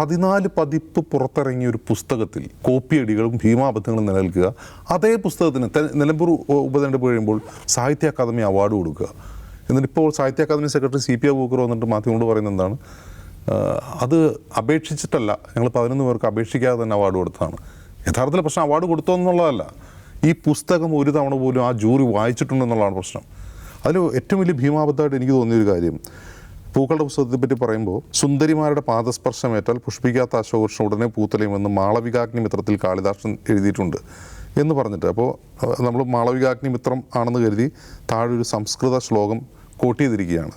പതിനാല് പതിപ്പ് പുറത്തിറങ്ങിയ ഒരു പുസ്തകത്തിൽ കോപ്പിയടികളും ഭീമാബദ്ധങ്ങളും നിലനിൽക്കുക. അതേ പുസ്തകത്തിന് നിലമ്പൂർ ഉപതെരഞ്ഞെടുപ്പ് കഴിയുമ്പോൾ സാഹിത്യ അക്കാദമി അവാർഡ് കൊടുക്കുക. എന്നിട്ട് ഇപ്പോൾ Sahitya Akademi secretary C P Aboobacker വന്നിട്ട് മാധ്യമങ്ങളോട് പറയുന്നത് എന്താണ്? അത് അപേക്ഷിച്ചിട്ടല്ല. ഞങ്ങൾ പതിനൊന്ന് പേർക്ക് അപേക്ഷിക്കാതെ തന്നെ അവാർഡ് കൊടുത്തതാണ്. യഥാർത്ഥത്തിൽ പ്രശ്നം അവാർഡ് കൊടുത്തോ എന്നുള്ളതല്ല. ഈ പുസ്തകം ഒരു തവണ പോലും ആ ജൂറി വായിച്ചിട്ടുണ്ടെന്നുള്ളതാണ് പ്രശ്നം. അതിൽ ഏറ്റവും വലിയ ഭീമാബദ്ധമായിട്ട് എനിക്ക് തോന്നിയൊരു കാര്യം. പൂക്കളുടെ പുസ്തകത്തെ പറ്റി പറയുമ്പോൾ സുന്ദരിമാരുടെ പാദസ്പർശമേറ്റാൽ പുഷ്പിക്കാത്ത അശോകൃഷ്ണൻ ഉടനെ പൂത്തലയുമെന്ന് മാളവികാഗ്നി മിത്രത്തിൽ കാളിദാസൻ എഴുതിയിട്ടുണ്ട് എന്ന് പറഞ്ഞിട്ട്. അപ്പോൾ നമ്മൾ മാളവികാഗ്നി മിത്രം ആണെന്ന് കരുതി താഴെ ഒരു സംസ്കൃത ശ്ലോകം കോട്ട് ചെയ്തിരിക്കുകയാണ്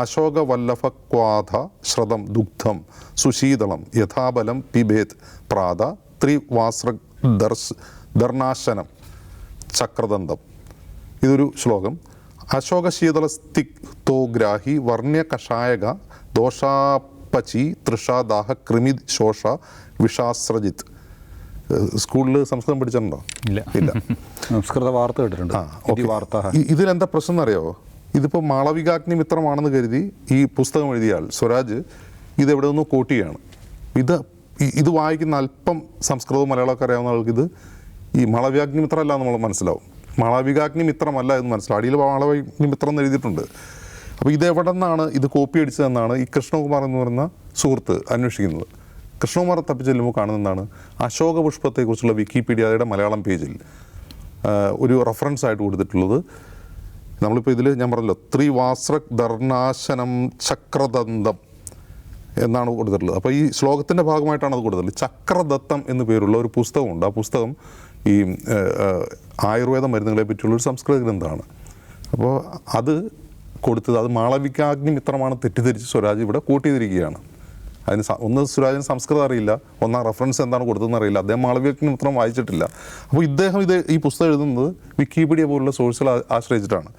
അശോക വല്ലഭ ക്വാധ ശ്രതം ദുഗ്ധം സുശീതളം യഥാബലം പിബേത് പ്രാത ത്രിവാസ്ര ദർശ ദർണാശനം ചക്രദന്തം. ഇതൊരു ശ്ലോകം. അശോകശീതളസ്തിക്തോഗ്രാഹി വർണ്യ കഷായക ദോഷാപചി തൃഷാദാഹ കൃമി ശോഷ വിഷാസ്രജിത്ത് സ്കൂളിൽ സംസ്കൃതം പഠിച്ചിട്ടുണ്ടോ? ഇല്ല. ഇല്ല. സംസ്കൃത വാർത്ത കേട്ടിട്ടുണ്ട്. വാർത്ത. ഇതിലെന്താ പ്രശ്നം അറിയോ ഇതിപ്പോൾ മാളവികാഗ്നി മിത്രമാണെന്ന് കരുതി ഈ പുസ്തകം എഴുതിയാൽ സ്വരാജ് ഇത് എവിടെ നിന്നോ കോട്ട് ഇത് ഇത് വായിക്കുന്ന അല്പം സംസ്കൃതവും മലയാളമൊക്കെ അറിയാവുന്ന ആൾക്ക് ഇത് ഈ മാളവികാഗ്നി മിത്രമല്ല നമ്മൾ മനസ്സിലാവും. മാളവികാഗ്നി മിത്രമല്ല എന്ന് മനസ്സിലാവും അടിയിൽ മാളവികാഗ്നി മിത്രം എന്ന് എഴുതിയിട്ടുണ്ട്. അപ്പോൾ ഇത് എവിടെ നിന്നാണ് ഇത് കോപ്പി അടിച്ചതെന്നാണ് ഈ കൃഷ്ണകുമാർ എന്ന് പറയുന്ന സുഹൃത്ത് അന്വേഷിക്കുന്നത്. കൃഷ്ണകുമാർ തപ്പി ചെല്ലുമ്പോൾ കാണുന്നതാണ് അശോക പുഷ്പത്തെക്കുറിച്ചുള്ള വിക്കിപീഡിയയുടെ മലയാളം പേജിൽ ഒരു റെഫറൻസ് ആയിട്ട് കൊടുത്തിട്ടുള്ളത്. നമ്മളിപ്പോൾ ഇതിൽ ഞാൻ പറഞ്ഞല്ലോ ത്രിവാസ്ര ധർണാശനം ചക്രദന്തം എന്നാണ് കൊടുത്തിട്ടുള്ളത്. അപ്പോൾ ഈ ശ്ലോകത്തിന്റെ ഭാഗമായിട്ടാണ് അത് കൊടുത്തിട്ടുള്ളത്. ചക്രദത്തം എന്ന് പേരുള്ള ഒരു പുസ്തകമുണ്ട്. ആ പുസ്തകം ഈ ആയുർവേദ മരുന്നുകളെ പറ്റിയുള്ളൊരു സംസ്കൃത ഗ്രന്ഥമാണ്. അപ്പോൾ അത് കൊടുത്തത് അത് മാളവികാഗ്നി മിത്രമാണ് തെറ്റിദ്ധരിച്ച് സ്വരാജ് ഇവിടെ കൂട്ടിയിരിക്കുകയാണ് അതിന് ഒന്ന് സുരാജിന് സംസ്കൃതം അറിയില്ല ഒന്നാം റെഫറൻസ് എന്താണ് കൊടുത്തതെന്ന് അറിയില്ല. അദ്ദേഹം മാളവികത്തിന് മിത്രം വായിച്ചിട്ടില്ല. അപ്പോൾ ഇദ്ദേഹം ഇത് ഈ പുസ്തകം എഴുതുന്നത് വിക്കിപീഡിയ പോലുള്ള സോഴ്സുകൾ ആശ്രയിച്ചിട്ടാണ്.